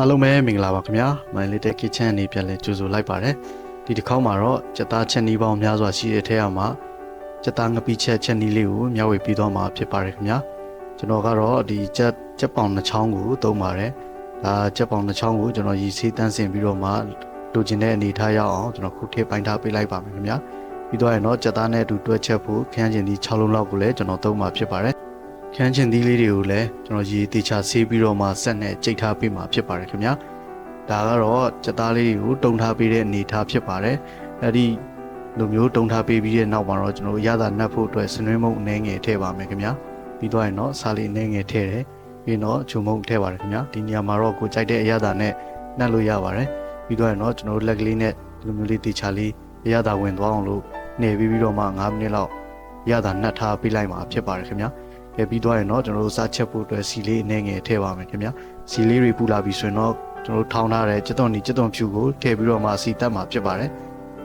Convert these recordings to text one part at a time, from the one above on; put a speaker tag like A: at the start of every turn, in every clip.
A: အားလုံးပဲမင်္ဂလာပါခင်ဗျာမိုင်းလေးတဲ့ kitchen အနေပြန်လဲကြိုဆိုလိုက်ပါတယ်ဒီတစ်ခေါက်မှာတော့ကြက်သားချက်နီးပေါင်းများစွာရှိတဲ့ထဲအောင်မှာကြက်သားငပိချက်ချက်နီးလေးကိုမျှဝေပြီးတော့မှာဖြစ်ပါတယ်ခင်ဗျာကျွန်တော်ကတော့ဒီကြက်ကြက်ပေါင်နှချောင်းကိုသုံးပါတယ်ဒါကြက်ပေါင်နှချောင်းကိုကျွန်တော်ရည်စည်းတန်းစင်ပြီးတော့မှလိုချင်တဲ့အနေထားရောက်အောင်ကျွန်တော်ခုထည့်ပိုင်းထားပေးလိုက်ပါမယ်ခင်ဗျာပြီးတော့ရင်တော့ကြက်သားနဲ့အတူတွဲချက်ဖို့ခန်းကျင်ဒီ6လုံးလောက်ကိုလည်းကျွန်တော်သုံးမှာဖြစ်ပါတယ် ခန်းချင်သီးလေးတွေကိုလည်းကျွန်တော်ရေတေချာဆေးပြီးတော့မှဆက်နဲ့ကြိတ်ထားပေးမှာဖြစ်ပါတယ်ခင်ဗျာဒါကတော့စက်သားလေးတွေကိုတုံထားပေးတဲ့အနေထားဖြစ်ပါတယ်အဲ့ဒီလိုမျိုးတုံထားပေးပြီးတဲ့နောက်မှာတော့ကျွန်တော်တို့ရတာနှက်ဖို့အတွက်စနွေးမုံအနေငယ်ထည့်ပါမယ်ခင်ဗျာပြီးတော့ရင်တော့စားလေးအနေငယ်ထည့်တယ်ပြီးတော့ချုံမုံထည့်ပါတယ်ခင်ဗျာဒီနေရာမှာတော့ကိုကြိုက်တဲ့အရသာနဲ့နှက်လို့ရပါတယ်ပြီးတော့ရင်တော့ကျွန်တော်တို့လက်ကလေးနဲ့ဒီလိုမျိုးလေးတေချာလေးအရသာဝင်သွားအောင်လို့နေပြီးပြီးတော့မှ9မိနစ်လောက်ရတာနှက်ထားပေးလိုက်မှာဖြစ်ပါတယ်ခင်ဗျာ ကဲပြီးသွားရင်တော့ကျွန်တော်တို့စားချက်ဖို့အတွက်စီလေးအနေငယ်ထည့်ပါမယ်ခင်ဗျာစီလေးတွေပူလာပြီဆိုရင်တော့ကျွန်တော်တို့ထောင်းထားတဲ့ကြက်သွန်ဒီကြက်သွန်ဖြူကိုထည့်ပြီးတော့မှစီတက်မှာဖြစ်ပါတယ်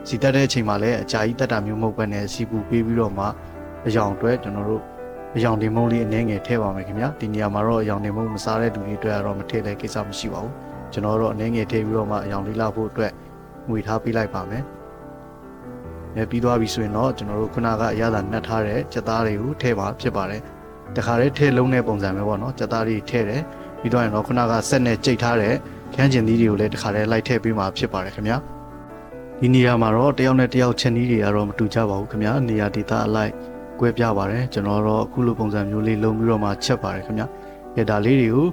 A: စီတက်တဲ့အချိန်မှာလည်းအကြာကြီးတက်တာမျိုးမဟုတ်ဘဲနဲ့စီပူပေးပြီးတော့မှအယောင်အတွက်ကျွန်တော်တို့အယောင်ဒီမုံလေးအနေငယ်ထည့်ပါမယ်ခင်ဗျာဒီနေရာမှာတော့အယောင်ဒီမုံမစားတဲ့လူတွေအတွက်ကတော့မထည့်တဲ့ကိစ္စမရှိပါဘူးကျွန်တော်တို့အနေငယ်ထည့်ပြီးတော့မှအယောင်လေးလောက်ဖို့အတွက်ငွေထားပေးလိုက်ပါမယ်အဲပြီးသွားပြီဆိုရင်တော့ကျွန်တော်တို့ခုနကအရသာနှက်ထားတဲ့ကြက်သားတွေကိုထည့်ပါဖြစ်ပါတယ် တခါလေးထည့်လုံးတဲ့ပုံစံပဲပေါ့နော်ကြက်သားတွေထည့်တယ်ပြီးတော့ရင်တော့ခုနကဆက်နဲ့ကြိတ်ထားတဲ့ခန်းကျင်သီးတွေကိုလည်းတခါလေးလိုက်ထည့်ပေးမှာဖြစ်ပါတယ်ခင်ဗျာဒီနေရာမှာတော့တယောက်နဲ့တယောက်ချက်နီးတွေကတော့မတူကြပါဘူးခင်ဗျာနေရာဒေသအလိုက်ကွဲပြားပါတယ်ကျွန်တော်တော့အခုလိုပုံစံမျိုးလေးလုံးပြီးတော့မှချက်ပါတယ်ခင်ဗျာရဒါလေးတွေကို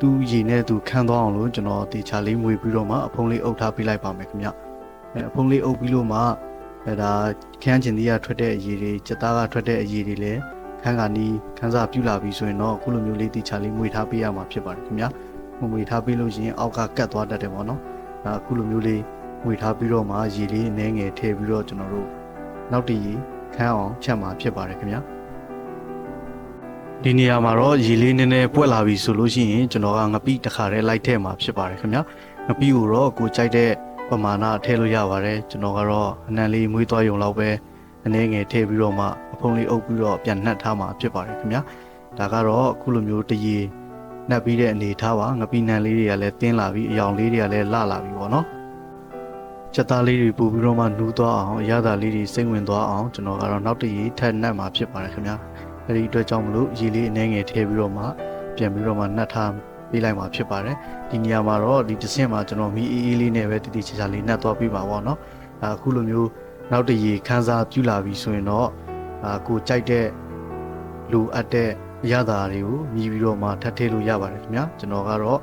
A: သူရည်နဲ့သူခန်းသွားအောင်လို့ကျွန်တော်တေချာလေးမွေပြီးတော့မှအဖုံးလေးအုပ်ထားပေးလိုက်ပါမယ်ခင်ဗျာအဲအဖုံးလေးအုပ်ပြီးလို့မှအဲဒါခန်းကျင်သီးကထွက်တဲ့အရည်တွေကြက်သားကထွက်တဲ့အရည်တွေလည်း ခန်းကနီးခန်းစားပြူလာပြီဆိုရင်တော့အခုလိုမျိုးလေးတိချာလေးမွေထားပေးရမှာဖြစ်ပါတယ်ခင်ဗျာမမွေထားပေးလို့ရှိရင်အောက်ကကတ်သွားတတ်တယ်ပေါ့နော်ဒါအခုလိုမျိုးလေးမွေထားပြီးတော့မှရေလေးအနှဲငယ်ထည့်ပြီးတော့ကျွန်တော်တို့နောက်တည်ရေခန်းအောင်ချက်မှာဖြစ်ပါတယ်ခင်ဗျာဒီနေရာမှာတော့ရေလေးနည်းနည်းပွက်လာပြီဆိုလို့ရှိရင်ကျွန်တော်ကငပိတစ်ခါတည်းလိုက်ထည့်မှာဖြစ်ပါတယ်ခင်ဗျာငပိကိုတော့ကိုကြိုက်တဲ့ပမာဏထည့်လို့ရပါတယ်ကျွန်တော်ကတော့အနံလေးမွေးသွားရုံလောက်ပဲ အနေငယ်ထည့်ပြီးတော့မှအဖုံးလေးအုပ်ပြီးတော့ပြန်နှက်ထားမှာဖြစ်ပါတယ်ခင်ဗျာဒါကတော့အခုလိုမျိုးတရေနှက်ပြီးတဲ့အနေထားပါငပိနံလေးတွေကလည်းတင်းလာပြီးအယောင်လေးတွေကလည်းလှလာပြီးပေါ့နော်ချက်သားလေးတွေပို့ပြီးတော့မှနူးသွားအောင်အရသာလေးတွေစိတ်ဝင်သွားအောင်ကျွန်တော်ကတော့နောက်တရေထက်နှက်မှာဖြစ်ပါတယ်ခင်ဗျာအဲဒီအတွက်ကြောင့်မလို့ရေလေးအနေငယ်ထည့်ပြီးတော့မှပြန်ပြီးတော့မှနှက်ထားပေးလိုက်မှာဖြစ်ပါတယ်ဒီနေရာမှာတော့ဒီတစ်ဆင့်မှာကျွန်တော်မီအေးအေးလေးနဲ့ပဲတတိချာချာလေးနှက်သွားပြီးပါပေါ့နော်အခုလိုမျိုး နောက်တရေခန်းစားပြုလာပြီဆိုရင်တော့အာကိုကြိုက်တဲ့လူအပ်တဲ့အရသာတွေကိုမြည်ပြီးတော့မှထပ်ထည့်လို့ရပါတယ်ခင်ဗျာကျွန်တော်ကတော့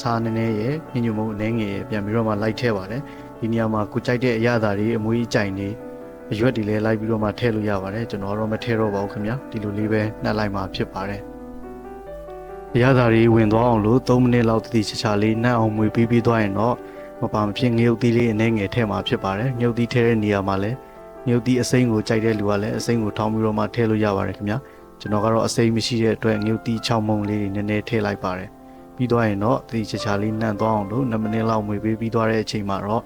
A: စားနည်းနည်းရဲ့ညညမုံအနေငယ်ရဲ့ပြန်ပြီးတော့မှလိုက်ထည့်ပါတယ်ဒီနေရာမှာကိုကြိုက်တဲ့အရသာတွေအမွေးကြိုင်နေအရွက်တွေလည်းလိုက်ပြီးတော့မှထည့်လို့ရပါတယ်ကျွန်တော်တော့မထည့်တော့ပါဘူးခင်ဗျာဒီလိုလေးပဲနှက်လိုက်မှဖြစ်ပါတယ်အရသာတွေဝင်သွားအောင်လို့3မိနစ်လောက်တတိချာချာလေးနှက်အောင်မွေပြီးပြီးသွားရင်တော့ မပါမဖြစ်ငရုတ်သီးလေးအနေငယ်ထည့်မှာဖြစ်ပါတယ်ငရုတ်သီးထည့်တဲ့နေရာမှာလည်းငရုတ်သီးအစိမ်းကိုကြိုက်တဲ့လူကလည်းအစိမ်းကိုထောင်းပြီးတော့မှထည့်လို့ရပါတယ်ခင်ဗျာကျွန်တော်ကတော့အစိမ်းမရှိတဲ့အတွက်ငရုတ်သီး6မုံလေးတွေနည်းနည်းထည့်လိုက်ပါတယ်ပြီးသွားရင်တော့သတိချာချာလေးနှံ့သွားအောင်လို့2မိနစ်လောက်မွေပေးပြီးသွားတဲ့အချိန်မှာတော့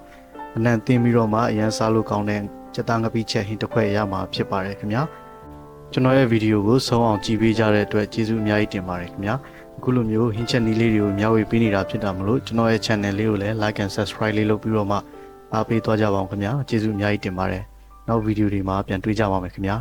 A: အနံ့သင်းပြီးတော့မှအရန်စားလို့ကောင်းတဲ့စက်သားငပိချက်ဟင်းတစ်ခွက်ရမှာဖြစ်ပါတယ်ခင်ဗျာကျွန်တော်ရဲ့ဗီဒီယိုကိုဆုံးအောင်ကြည့်ပေးကြတဲ့အတွက်ကျေးဇူးအများကြီးတင်ပါတယ်ခင်ဗျာ အခုလိုမျိုးဟင်းချက်နီးလေးတွေကိုမျှဝေပေးနေတာဖြစ်တာမလို့ကျွန်တော်ရဲ့ channel လေးကိုလည်း like and subscribe လေးလုပ်ပြီးတော့မှအားပေးသွားကြပါအောင်ခင်ဗျာကျေးဇူးအများကြီးတင်ပါတယ်နောက်ဗီဒီယိုတွေမှာပြန်တွေ့ကြပါမယ်ခင်ဗျာ